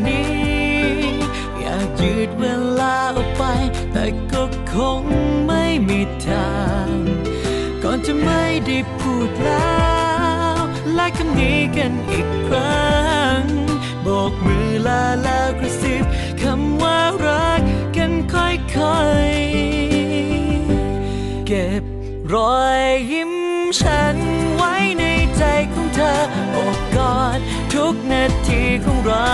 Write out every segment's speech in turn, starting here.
้อ ยืดเวลาออกไป แต่ก็คงไม่มีทาง ก่อนจะไม่ได้พูดแล้วและคำนี้กันอีกครั้งโบกมือลาแล้วกระซิบคำว่ารักกันค่อยๆ เก็บรอยยิ้มฉันไว้ในใจของเธอโอบกอดทุกนาทีของเรา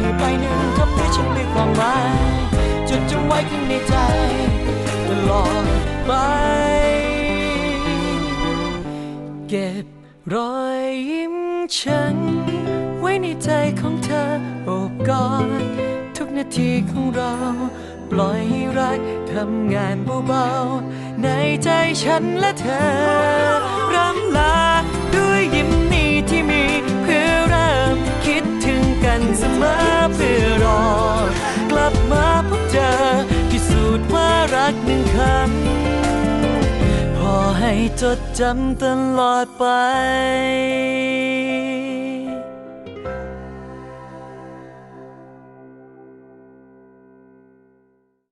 ให้ไปนั้นทำให้ฉันมีความหมายจดจำไว้ข้างในใจตลอดไป เก็บรอยยิ้มฉัน ไว้ในใจของเธอโอบกอดทุกนาทีของเรา ปล่อยให้รักทำงานเบาๆในใจฉันและเธอ ให้จดจำตลอดไป